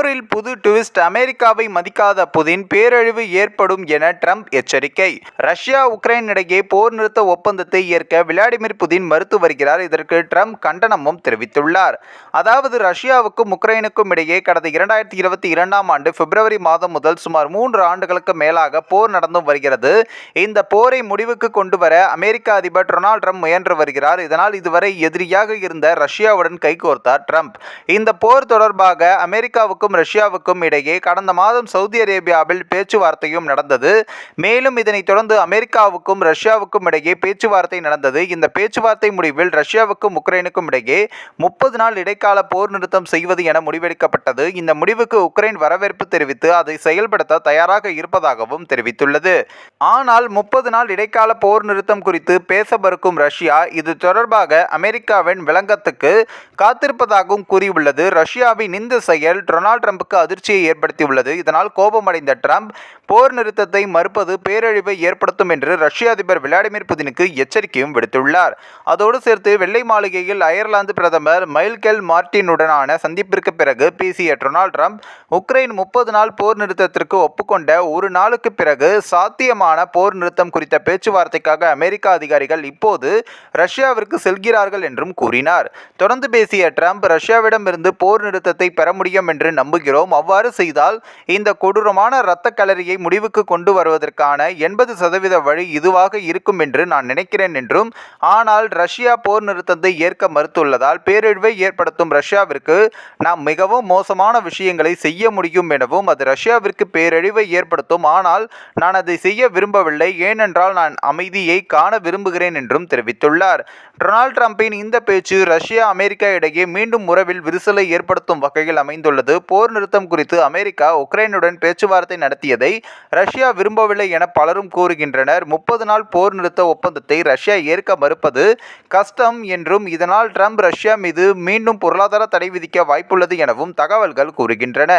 போரில் புது ட்விஸ்ட் அமெரிக்காவை மதிக்காத புதின் பேரழிவு ஏற்படும் என ட்ரம்ப் எச்சரிக்கை. ரஷ்யா உக்ரைன் இடையே போர் நிறுத்த ஒப்பந்தத்தை ஏற்க விளாடிமிர் புதின் மறுத்து வருகிறார். இதற்கு ட்ரம்ப் கண்டனமும் தெரிவித்துள்ளார். அதாவது ரஷ்யாவுக்கும் உக்ரைனுக்கும் இடையே கடந்த இரண்டாயிரத்தி இருபத்தி இரண்டாம் ஆண்டு பிப்ரவரி மாதம் முதல் சுமார் மூன்று ஆண்டுகளுக்கு மேலாக போர் நடந்து வருகிறது. இந்த போரை முடிவுக்கு கொண்டு வர அமெரிக்க அதிபர் டொனால்ட் ட்ரம்ப் முயன்று வருகிறார். இதனால் இதுவரை எதிரியாக இருந்த ரஷ்யாவுடன் கைகோர்த்தார் ட்ரம்ப். இந்த போர் தொடர்பாக அமெரிக்காவுக்கும் ரஷ்யாவுக்கும் இடையே கடந்த மாதம் சவுதி அரேபியாவில் பேச்சுவார்த்தையும் நடந்தது. மேலும் இதனைத் தொடர்ந்து அமெரிக்காவுக்கும் ரஷ்யாவுக்கும் இடையே பேச்சுவார்த்தை நடந்தது. இந்த பேச்சுவார்த்தை முடிவில் ரஷ்யாவுக்கும் உக்ரைனுக்கும் இடையே முப்பது நாள் இடைக்கால போர் நிறுத்தம் செய்வது என முடிவெடுக்கப்பட்டது. இந்த முடிவுக்கு உக்ரைன் வரவேற்பு தெரிவித்து அதை செயல்படுத்த தயாராக இருப்பதாகவும் தெரிவித்துள்ளது. ஆனால் முப்பது நாள் இடைக்கால போர் நிறுத்தம் குறித்து பேசவிருக்கும் ரஷ்யா இது தொடர்பாக அமெரிக்காவின் விளங்கத்துக்கு காத்திருப்பதாகவும் கூறியுள்ளது. ரஷ்யாவின் இந்த செயல் டொனால்டு ட்ரம்புக்கு அதிர்ச்சியை ஏற்படுத்தியுள்ளது. இதனால் கோபமடைந்த ட்ரம்ப் போர் நிறுத்தத்தை மறுப்பது பேரழிவை ஏற்படுத்தும் என்று ரஷ்ய அதிபர் விளாடிமிர் புதினுக்கு எச்சரிக்கையும் விடுத்துள்ளார். அதோடு சேர்த்து வெள்ளை மாளிகையில் அயர்லாந்து பிரதமர் மைல்கெல் மார்டினுடனான சந்திப்பிற்கு பிறகு பேசிய டொனால்ட் ட்ரம்ப் உக்ரைன் முப்பது நாள் போர் நிறுத்தத்திற்கு ஒப்புக்கொண்ட ஒரு நாளுக்கு பிறகு சாத்தியமான போர் நிறுத்தம் குறித்த பேச்சுவார்த்தைக்காக அமெரிக்க அதிகாரிகள் இப்போது ரஷ்யாவிற்கு செல்கிறார்கள் என்றும் கூறினார். தொடர்ந்து பேசிய ட்ரம்ப் ரஷ்யாவிடமிருந்து போர் நிறுத்தத்தை பெற முடியும் என்று நம்புகிறோம். அவ்வாறு செய்தால் இந்த கொடூரமான இரத்த கலரியை முடிவுக்கு கொண்டு வருவதற்கான எண்பது சதவீத வழி இதுவாக இருக்கும் என்று நான் நினைக்கிறேன் என்றும் ஆனால் ரஷ்யா போர் நிறுத்தத்தை ஏற்க மறுத்துள்ளதால் பேரழிவை ஏற்படுத்தும் ரஷ்யாவிற்கு நாம் மிகவும் மோசமான விஷயங்களை செய்ய முடியும் எனவும் அது ரஷ்யாவிற்கு பேரழிவை ஏற்படுத்தும். ஆனால் நான் அதை செய்ய விரும்பவில்லை. ஏனென்றால் நான் அமைதியை காண விரும்புகிறேன் என்றும் தெரிவித்துள்ளார். டொனால்ட் ட்ரம்பின் இந்த பேச்சு ரஷ்யா அமெரிக்கா இடையே மீண்டும் உறவில் விரிசலை ஏற்படுத்தும் வகையில் அமைந்துள்ளது. போர் போர் நிறுத்தம் குறித்து அமெரிக்கா உக்ரைனுடன் பேச்சுவார்த்தை நடத்தியதை ரஷ்யா விரும்பவில்லை என பலரும் கூறுகின்றனர். முப்பது நாள் போர் நிறுத்த ஒப்பந்தத்தை ரஷ்யா ஏற்க மறுப்பது கஷ்டம் என்றும் இதனால் ட்ரம்ப் ரஷ்யா மீது மீண்டும் பொருளாதார தடை விதிக்க வாய்ப்புள்ளது எனவும் தகவல்கள் கூறுகின்றன.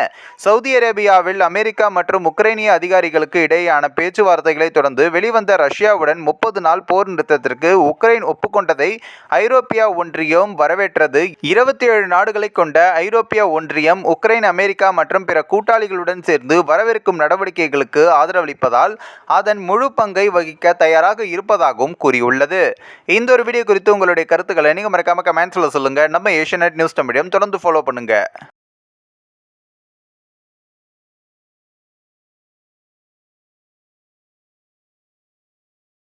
சவுதி அரேபியாவில் அமெரிக்கா மற்றும் உக்ரைனிய அதிகாரிகளுக்கு இடையேயான பேச்சுவார்த்தைகளை தொடர்ந்து வெளிவந்த ரஷ்யாவுடன் முப்பது நாள் போர் நிறுத்தத்திற்கு உக்ரைன் ஒப்புக்கொண்டதை ஐரோப்பிய ஒன்றியம் வரவேற்றது. இருபத்தி ஏழு நாடுகளை கொண்ட ஐரோப்பிய ஒன்றியம் உக்ரைன் அமெரிக்கா மற்றும் பிற கூட்டாளிகளுடன் சேர்ந்து வரவிருக்கும் நடவடிக்கைகளுக்கு ஆதரவளிப்பதால் அதன் முழு பங்கை வகிக்க தயாராக இருப்பதாகவும் கூறியுள்ளது. இந்த ஒரு வீடியோ குறித்து உங்களுடைய கருத்துக்களை நீங்கள் மறக்காம கமெண்ட்ஸில் சொல்லுங்கள் நம்ம ஏஷியநெட் நியூஸ் தமிழையும் தொடர்ந்து ஃபாலோ பண்ணுங்கள்